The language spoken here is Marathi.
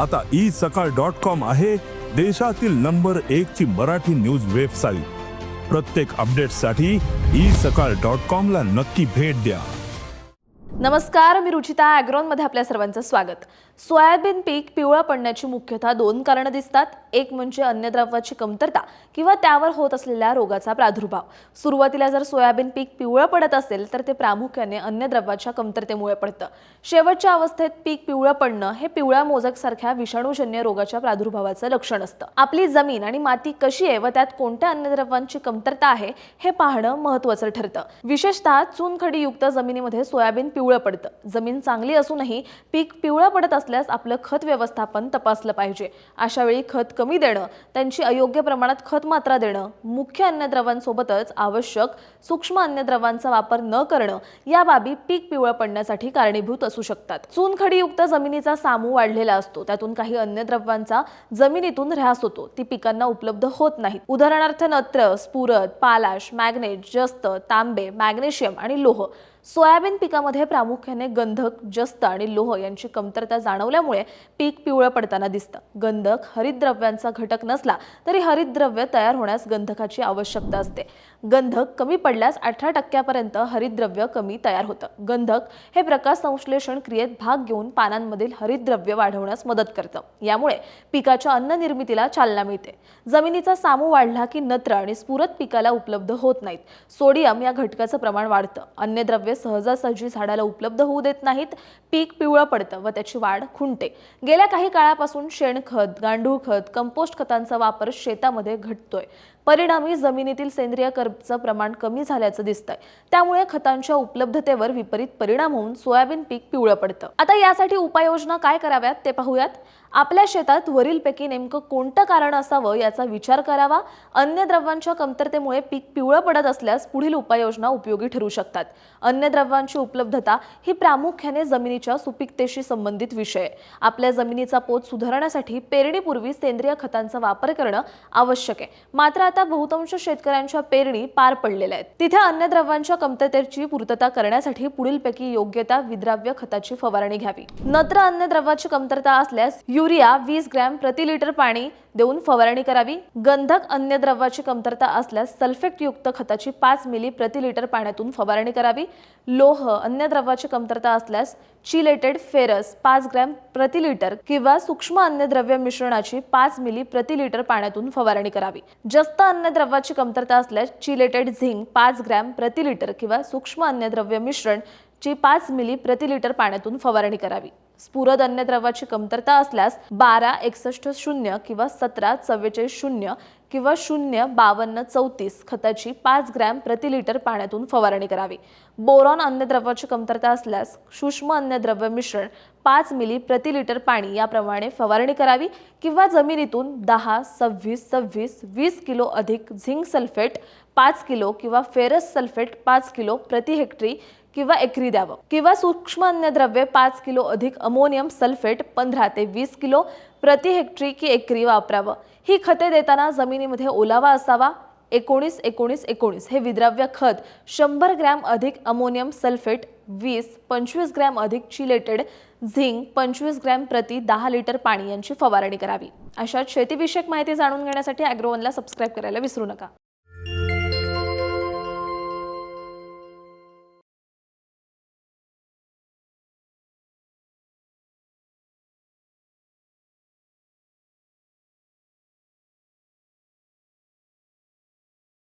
आता ई सकाळ डॉट कॉम आहे देशातील नंबर एक ची मराठी न्यूज वेबसाईट. प्रत्येक अपडेटसाठी ई सकाळ डॉट कॉम ला नक्की भेट द्या. नमस्कार मी रुचिता ॲग्रॉनमध्ये आपल्या सर्वांचं स्वागत. सोयाबीन पीक पिवळं पडण्याची मुख्यतः दोन कारणं दिसतात. एक म्हणजे अन्नद्रव्याची कमतरता किंवा त्यावर होत असलेल्या रोगाचा प्रादुर्भाव. सुरुवातीला जर सोयाबीन पीक पिवळं पडत असेल तर ते प्रामुख्याने अन्नद्रव्याच्या कमतरतेमुळे पडतं. शेवटच्या अवस्थेत पीक पिवळं पडणं हे पिवळ्या मोजक सारख्या विषाणूजन्य रोगाच्या प्रादुर्भावाचं लक्षण असतं. आपली जमीन आणि माती कशी आहे व त्यात कोणत्या अन्नद्रव्यांची कमतरता आहे हे पाहणं महत्त्वाचं ठरतं. विशेषतः चुनखडीयुक्त जमिनीमध्ये सोयाबीन पिवळं पडतं. जमीन चांगली असूनही पीक पिवळं पडत असल्यास आपलं खत व्यवस्थापन तपासलं पाहिजे. अशा वेळी खत कमी देणं त्यांची अयोग्य प्रमाणात खत मात्रा देणं मुख्य अन्नद्रव्यांसोबतच आवश्यक सूक्ष्म अन्नद्रव्यांचा वापर न करणं या बाबी पीक पिवळं पडण्यासाठी कारणीभूत असू शकतात. चुनखडीयुक्त जमिनीचा सामू वाढलेला असतो. त्यातून काही अन्नद्रव्यांचा जमिनीतून ऱ्हास होतो. ती पिकांना उपलब्ध होत नाही उदाहरणार्थ नत्र स्फुरद पालाश मॅग्नेट जस्त तांबे मॅग्नेशियम आणि लोह. सोयाबीन पिकामध्ये प्रामुख्याने गंधक जस्त आणि लोह यांची कमतरता जाणवल्यामुळे पीक पिवळं पडताना दिसतं. गंधक हरितद्रव्यांचा घटक नसला तरी हरितद्रव्य तयार होण्यास गंधकाची आवश्यकता असते. गंधक कमी पडल्यास अठरा टक्क्यापर्यंत हरितद्रव्य कमी तयार होतं. गंधक हे प्रकाश संश्लेषण क्रियेत भाग घेऊन पानांमधील हरितद्रव्य वाढवण्यास मदत करतं. यामुळे पिकाच्या अन्न निर्मितीला चालना मिळते. जमिनीचा सामू वाढला की नत्र आणि स्फुरत पिकाला उपलब्ध होत नाहीत. सोडियम या घटकाचं प्रमाण वाढतं. अन्नद्रव्ये सहजासहजी झाडाला उपलब्ध होऊ देत नाहीत. पीक पिवळं पडतं व त्याची वाढ खुंटते गेल्या काही काळापासून शेणखत गांडूळ खत कंपोस्ट खतांचा वापर शेतामध्ये घटतोय. परिणामी जमिनीतील सेंद्रिय कर्बचं प्रमाण कमी झाल्याचं दिसतंय. त्यामुळे खतांच्या उपलब्धतेवर विपरीत परिणाम होऊन सोयाबीन पीक पिवळं पडतं. आता यासाठी उपाययोजना काय कराव्यात ते पाहूयात. आपल्या शेतात वरीलपैकी नेमकं कोणतं कारण असावं याचा विचार करावा. अन्नद्रव्यांच्या कमतरतेमुळे पीक पिवळं पडत असल्यास पुढील उपाययोजना उपयोगी ठरू शकतात. अन्नद्रव्यांची उपलब्धता ही प्रामुख्याने जमिनीच्या सुपीकतेशी संबंधित विषय विषय. आपल्या जमिनीचा पोत सुधारण्यासाठी पेरणीपूर्वी सेंद्रिय खतांचा वापर करणं आवश्यक आहे. मात्र आता बहुतांश शेतकऱ्यांच्या पेरणी पार पडलेल्या आहेत. तिथे अन्नद्रव्यांच्या कमतरतेची पूर्तता करण्यासाठी पुढीलपैकी योग्यता विद्राव्य खताची फवारणी घ्यावी. नत्र अन्नद्रव्याची कमतरता असल्यास युरिया वीस ग्रॅम प्रति लिटर पाणी देऊन फवारणी करावी. गंधक अन्नद्रव्याची कमतरता असल्यास सल्फेट युक्त खताची पाच मिली प्रति लिटर पाण्यातून फवारणी करावी. लोह अन्नद्रव्याची कमतरता असल्यास चिलेटेड फेरस पाच ग्रॅम प्रति लिटर किंवा सूक्ष्म अन्नद्रव्य मिश्रणाची पाच मिली प्रति लिटर पाण्यातून फवारणी करावी. जास्त अन्नद्रव्याची कमतरता असल्यास चिलेटेड झिंक पाच ग्रॅम प्रति लिटर किंवा सूक्ष्म अन्नद्रव्य मिश्रण ची पाच मिली प्रति लिटर पाण्यातून फवारणी करावी. स्फुरद अन्नद्रव्याची कमतरता असल्यास बारा एकसष्ट शून्य किंवा सतरा चव्वेचाळीस शून्य किंवा शून्य बावन्न चौतीस खताची पाच ग्रॅम प्रति लिटर पाण्यातून फवारणी करावी. बोरॉन अन्नद्रव्याची कमतरता असल्यास सूक्ष्म अन्नद्रव्य मिश्रण पाच मिली प्रति लिटर पाणी याप्रमाणे फवारणी करावी किंवा जमिनीतून दहा सव्वीस सव्वीस वीस किलो अधिक झिंक सल्फेट पाच किलो किंवा फेरस सल्फेट पाच किलो प्रति हेक्टरी किंवा एकरी द्यावं. किंवा सूक्ष्म अन्नद्रव्ये पाच किलो अधिक अमोनियम सल्फेट पंधरा ते वीस किलो प्रति हेक्टरी की एकरी वापरावं. ही खते देताना जमिनीमध्ये ओलावा असावा. एकोणीस एकोणीस एकोणीस हे विद्राव्य खत शंभर ग्रॅम अधिक अमोनियम सल्फेट वीस पंचवीस ग्रॅम अधिक चिलेटेड झिंक पंचवीस ग्रॅम प्रति दहा लिटर पाणी यांची फवारणी करावी. अशात शेतीविषयक माहिती जाणून घेण्यासाठी अॅग्रोवनला सबस्क्राईब करायला विसरू नका.